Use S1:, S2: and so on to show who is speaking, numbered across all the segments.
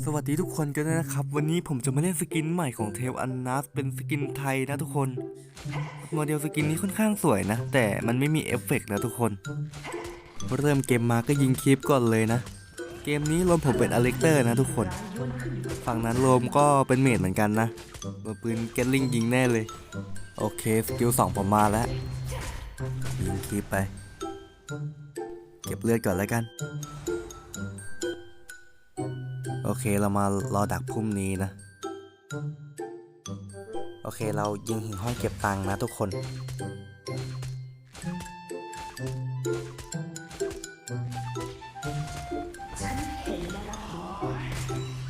S1: สวัสดีทุกคนกันนะครับ วันนี้ผมจะมาเล่นสกินใหม่ของเทลอันนัสเป็นสกินไทยนะทุกคนโมเดลสกินนี้ค่อนข้างสวยนะ แต่มันไม่มีเอฟเฟกต์นะทุกคน เริ่มเกมมาก็ยิงคลิปก่อนเลยนะ เกมนี้รวมผมเป็นอเล็กเตอร์นะทุกคน ฝั่งนั้นรวมก็เป็นเมดเหมือนกันนะมือปืนเกลิงยิงแน่เลย โอเคสกิลสองผมมาแล้ว ยิงคลิปไป เก็บเลือดก่อนแล้วกัน โอเคเรามารอดักพุ่มนี้นะ โอเคเรายิงหิงห้อยเก็บตังค์นะทุกคน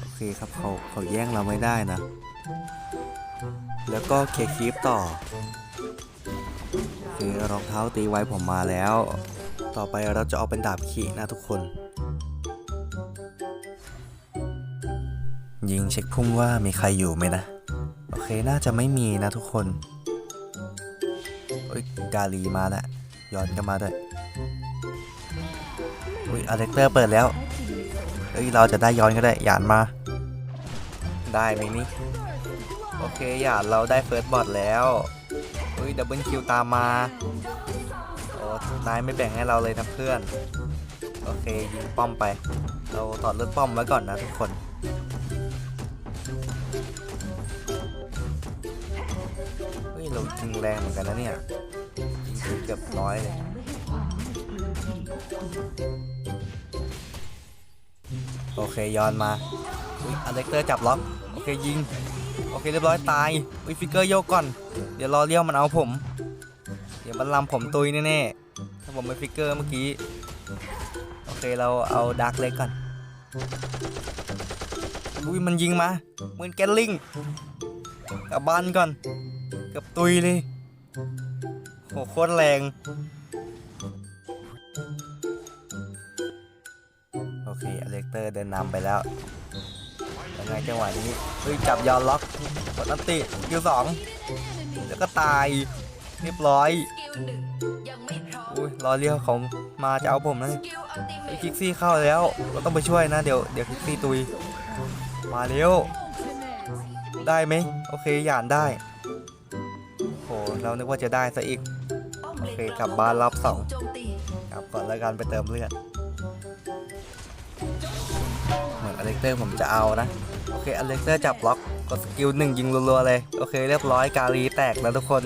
S1: โอเคครับเขาเขาแย่งเราไม่ได้นะ แล้วก็เคลียร์คีปต่อคือรองเท้าตีไว้ผมมาแล้ว ต่อไปเราจะเอาเป็นดาบขี่นะทุกคน ยิงเช็คพุ่มว่ามีใครอยู่ไหมนะ โอเคน่าจะไม่มีนะทุกคนเอ้ยกาลีมาแล้วย้อนกันมาด้วยอุ้ยอเล็กเตอร์เปิดแล้วเอ้ยเราจะได้ย้อนก็ได้หยานมา ได้ไหมนี่โอเคหยานเราได้เฟิร์สบอทแล้วอุ้ยดับเบิลคิวตามมาโอ้นายไม่แบ่งให้เราเลยนะเพื่อน โอเคยิงป้อมไป เราถอดเลือดป้อมไว้ก่อนนะทุกคน ยเรายิงแรงเหมือนกันนะเนี่ยยิงเกือบร้อยเลยโอเคย้อนมาอุ้ยอเล็กเตอร์จับล็อกโอเคยิงโอเคเรียบร้อยตายอุ้ยฟิกเกอร์โยกก่อน เดี๋ยวรอเลี้ยวมันเอาผม เดี๋ยวมันลำผมตุยแน่ๆถ้าผมเป็นฟิกเกอร์เมื่อกี้โอเคเราเอาดาร์กเล็กก่อนอุ้ยมันยิงมาเหมือนแกลลิงกลับบ้านก่อน เกับตุยเลยโหโคตรแรง โอเคอเล็กเตอร์เดินนำไปแล้วยังไงจังหวะนี้เฮ้ยจับยอนล็อกกดอันติคิวสองแล้วก็ตายเรียบร้อย
S2: อุ้
S1: ยรอเรียกของมาจะเอาผมนะไอ้
S2: ท
S1: คิกซี่เข้าแล้วเราต้องไปช่วยนะเดี๋ยวเดี๋ยวคิกซี่ตุย มาเร็วได้ไหมโอเคหยานได้ โหเรานึกว่าจะได้ซะอีก โอ
S2: เค
S1: กลับบ้านรอบสองกลับก่อนแล้วกันไปเติมเลือดเหมือนอเล็กเตอร์ผมจะเอานะ โอเคอเล็กเตอร์จับล็อกกดสกิลหนึ่งยิงรัวๆเลย โอเคเรียบร้อยกาลีแตกแล้วทุกคน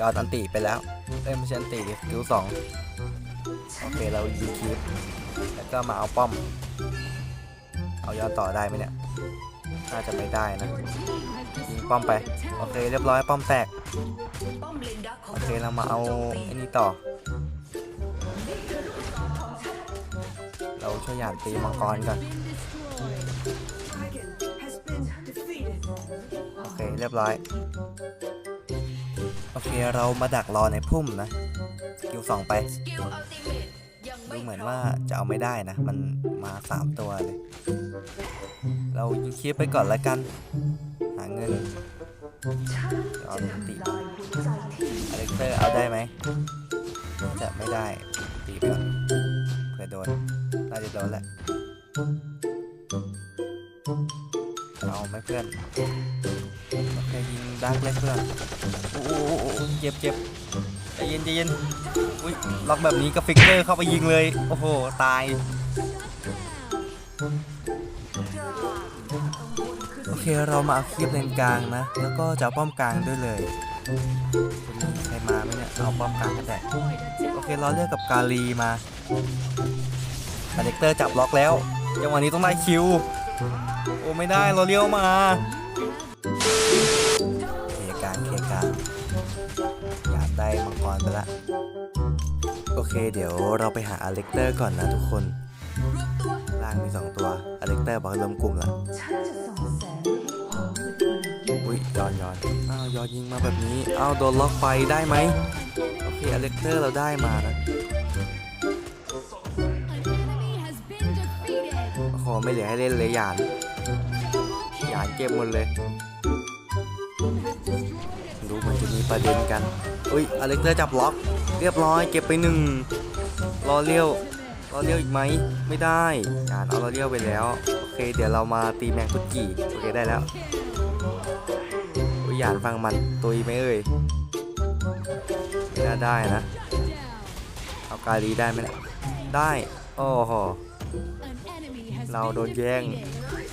S1: ยอดอันติไปแล้วเอ้ยไม่ใช่อันติสกิลสองโอเคเรายิงคีปแล้วก็มาเอาป้อม เอายอดต่อได้ไหมเนี่ย น่าจะไม่ได้นะยิงป้อมไป โอเคเรียบร้อยป้อมแตก โอเคเรามาเอาไอ้นี่ต่อ เราช่วยหยานตีมังกรก่อนโอเคเรียบร้อย โอเคเรามาดักรอในพุ่มนะสกิลสองไป ดูเหมือนว่าจะเอาไม่ได้นะ มันมาสามตัวเลย เรายิงคลิปไปก่อนแล้วกัน หาเงินเอาตีอเล็กเตอร์เอาได้ไหมจะไม่ได้ตีก่อนเผื่อโดน น่าจะโดนแหละเอาไหมเพื่อนโอเคยิงดักเล็กเพื่อนโอ้โหเจ็บเจ็บ ใจเย็นใจเย็นอุ้ยล็อกแบบนี้ก็ฟิกเกอร์เข้าไปยิงเลย โอ้โห ตาย โอเคเรามาเอาคลิปเลนกลางนะ แล้วก็จะเอาป้อมกลางด้วยเลยใครมาไหมเนี่ย เอาป้อมกลางก็ได้โอเคเราเลือกกับกาลีมาคาแรคเตอร์จับล็อกแล้วจังหวะนี้ต้องได้คิว โอ้ไม่ได้เราเลี้ยวมา ได้มังกรไปละ โอเค เดี๋ยวเราไปหาอเล็กเตอร์ก่อนนะทุกคน ล่างมีสองตัว อเล็กเตอร์บอกให้รวมกลุ่มละอุ้ยย้อนย้อนอ้าวย้อนยิงมาแบบนี้ อ้าวโดนล็อกไฟได้ไหมโอเคอเล็กเตอร์เราได้มานะโอ้โหไม่เหลือให้เล่นเลยหยานหยานเก็บหมดเลย มีประเด็นกันอุ้ยอเล็กเตอร์จับล็อก เรียบร้อยเก็บไปหนึ่งรอเลี้ยวรอเลี้ยวอีกไหมไม่ได้หยานเอารอเลี้ยวไปแล้วโอเค เดี๋ยวเรามาตีแมงกุจิโอเคได้แล้วอุ้ยหยานฟังมันตุยไหมเอ่ยไม่น่าได้นะเอากาลีได้ไหมเนี่ยได้โอ้โหเราโดนแย่ง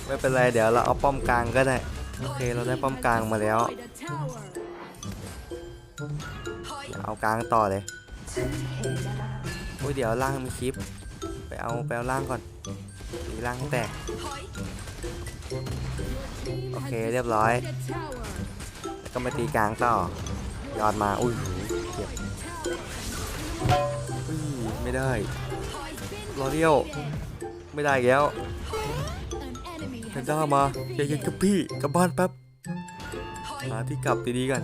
S1: ไม่เป็นไรเดี๋ยวเราเอาป้อมกลางก็ได้โอเคเราได้ป้อมกลางมาแล้ว เอากลางต่อเลยโอ้ยเดี๋ยวล่างมีคลิป ไปเอาไปเอาล่างก่อนตีล่างให้แตก โอเคเรียบร้อย แล้วก็มาตีกลางต่อยอดมาอุ้ยเจ็บอุ้ยไม่ได้
S2: ถอย
S1: รอเดียวไม่ได้แล้วเพนด้ามาใจเย็นกับพี่กลับบ้านแป๊บ
S2: ถอย
S1: หาที่กลับดีๆกัน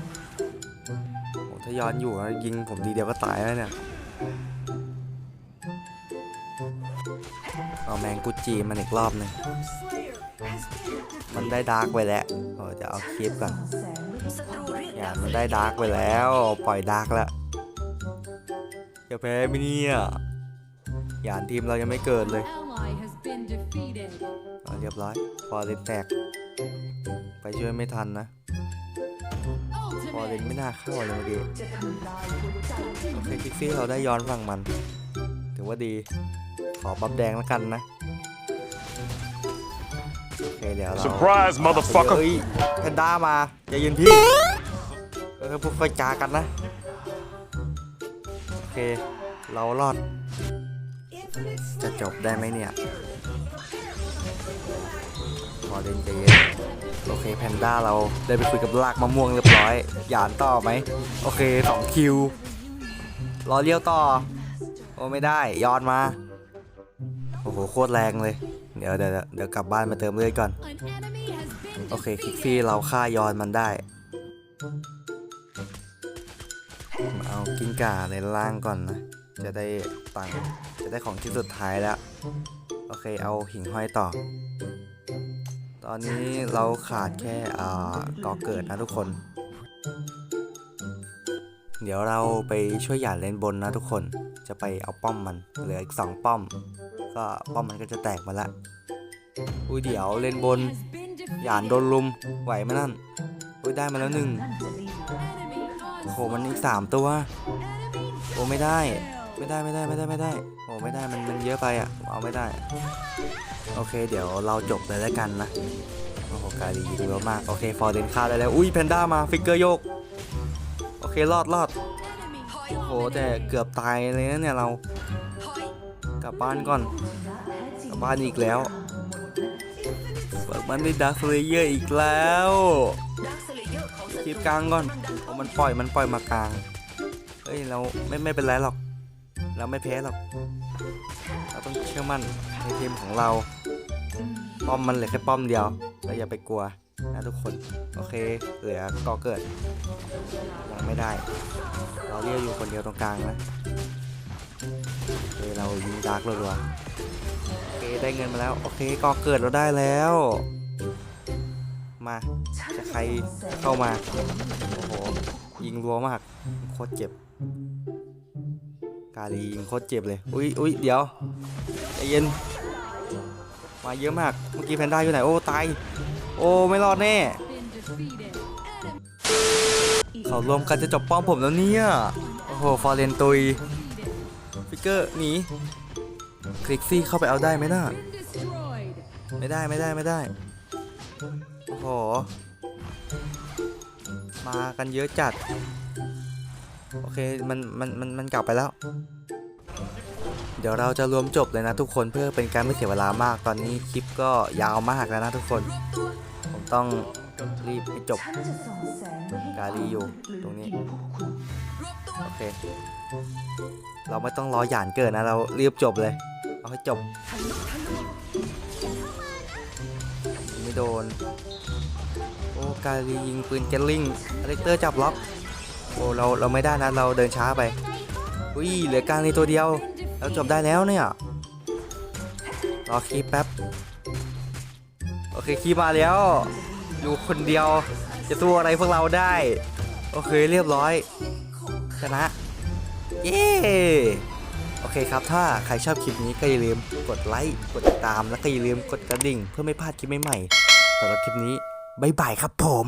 S1: ถ้าย้อนอยู่ยิงผมทีเดียวก็ตายแล้วเนี่ย เอาแมงกุจีมันอีกรอบหนึ่งมันได้ดาร์กไปแล้วโอ้จะเอาคลิปก่อน
S2: ศัตรูเรียก
S1: อย่า
S2: ด
S1: มันได้ดาร์กไปแล้ว ปล่อยดาร์กแล้วจะแพ้ไหมเนี่ยหยานทีมเรายังไม่เกิดเลยเเรียบร้อยพอเลนแตก ไปช่วยไม่ทันนะ พอเลน
S3: Ultimate.
S1: ไม่น่าเข้าเลยเมื่อกี้โอเคคิกซี่เราได้ย้อนฝั่งมัน ถือว่าดี ขอบัฟแดงแล้วกันนะโอเคเดี๋ยวเรา
S4: Surprise, motherfucker!
S1: เฮ้ยแพนด้ามาใจเย็นพี่เออพวกค่อยจากันนะ โอเค เรารอด จะจบได้ไหมเนี่ย พอเล่นใจเย็น โอเคแพนด้าเราได้ไปคุยกับลากมะม่วงเรียบร้อย หยานต่อไหม โอเคสองคิว รอเลี้ยวต่อ โอ้ไม่ได้ย้อนมา โอ้โหโคตรแรงเลย เดี๋ยวเดี๋ยวเดี๋ยวกลับบ้านมาเติมเลือดก่อน โอเคคิกซี่เราฆ่าย้อนมันได้ เอากิ้งก่าในล่างก่อนนะ จะได้ตังจะได้ของที่สุดท้ายแล้ว โอเคเอาหิ่งห้อยต่อ ตอนนี้เราขาดแค่อ่อเกิดนะทุกคน เดี๋ยวเราไปช่วยหยาดเลนบนนะทุกคน จะไปเอาป้อมมัน เหลืออีกสองป้อม ก็ป้อมมันก็จะแตกมาละ อุ้ยเดี๋ยวเลนบน หยาน
S3: defeated.
S1: โดนลุม ไหวไหมนั่นโอ้ยได้มาแล้วหนึ่งโหมันอีกสามตัว โอ้ไม่ได้ ไม่ได้ไม่ได้ไม่ได้ไม่ได้ โอ้ไม่ได้มันมันเยอะไปอะ เอาไม่ได้ โอเค เดี๋ยวเราจบเลยแล้วกันนะ โอ้โหกาลียิงเยอะมาก โอเค ฟอร์เดนฆ่าได้แล้ว อุ้ยแพนด้ามา ฟิกเกอร์โยก โอเค รอดรอดโอ้โห แต่เกือบตายเลยนะเนี่ยเรา กลับบ้านก่อน กลับบ้านอีกแล้วเปิดมันได้ดักเลเยอร์อีกแล้วคลิปกลางก่อนโอ้มันปล่อยมันปล่อยมากลาง เฮ้ย เราไม่ไม่เป็นไรหรอก เราไม่แพ้หรอก เราต้องเชื่อมั่นในทีมของเรา ป้อมมันเหลือแค่ป้อมเดียว เราอย่าไปกลัวนะทุกคน โอเค เหลือกอเกิดยังไม่ได้ เราเรียกอยู่คนเดียวตรงกลางนะโอเคเรายิงดาร์กรัวๆโอเคได้เงินมาแล้ว โอเคกอเกิดเราได้แล้ว มาจะใครเข้ามา โอ้โห ยิงรัวมาก โคตรเจ็บ กาลียิงโคตรเจ็บเลย อุ้ยอุ้ยเดี๋ยวใจเย็น มาเยอะมาก เมื่อกี้แพนด้าอยู่ไหน โอ้ ตาย โอ้ ไม่รอดแน่
S3: been defeated.
S1: เขารวมกันจะจบป้อมผมแล้วเนี่ย โอ้โห ฟอร์เรนตุย ฟิกเกอร์หนี คลิกซี่เข้าไปเอาได้ไหมน่ะ
S3: Been destroyed.
S1: ไม่ได้ไม่ได้ไม่ได้ โอ้โห มากันเยอะจัด โอเคมันมันมันมันกลับไปแล้ว เดี๋ยวเราจะรวมจบเลยนะทุกคนเพื่อเป็นการไม่เสียเวลามากตอนนี้คลิปก็ยาวมากแล้วนะทุกคน ผมต้องรีบให้จบกาลีอยู่ตรงนี้โอเค เราไม่ต้องรอหยานเกิดนะเรารีบจบเลย เอาให้จบ ไม่โดน โอ้กาลียิงปืนเกลลิงอเล็กเตอร์จับล็อก อ้เราเราไม่ได้นะเราเดินช้าไปอุ้ยเหลือกลางในตัวเดียวเราจบได้แล้วเนี่ยรอคีปแป๊บโอเคคีปมาแล้ว อยู่คนเดียวจะสู้อะไรพวกเราได้ โอเคเรียบร้อย ชนะ เย้โอเคครับ ถ้าใครชอบคลิปนี้ก็อย่าลืมกดไลค์กดติดตามแล้วก็อย่าลืมกดกระดิ่ง เพื่อไม่พลาดคลิปใหม่ๆสำหรับคลิปนี้บ๊ายบายครับผม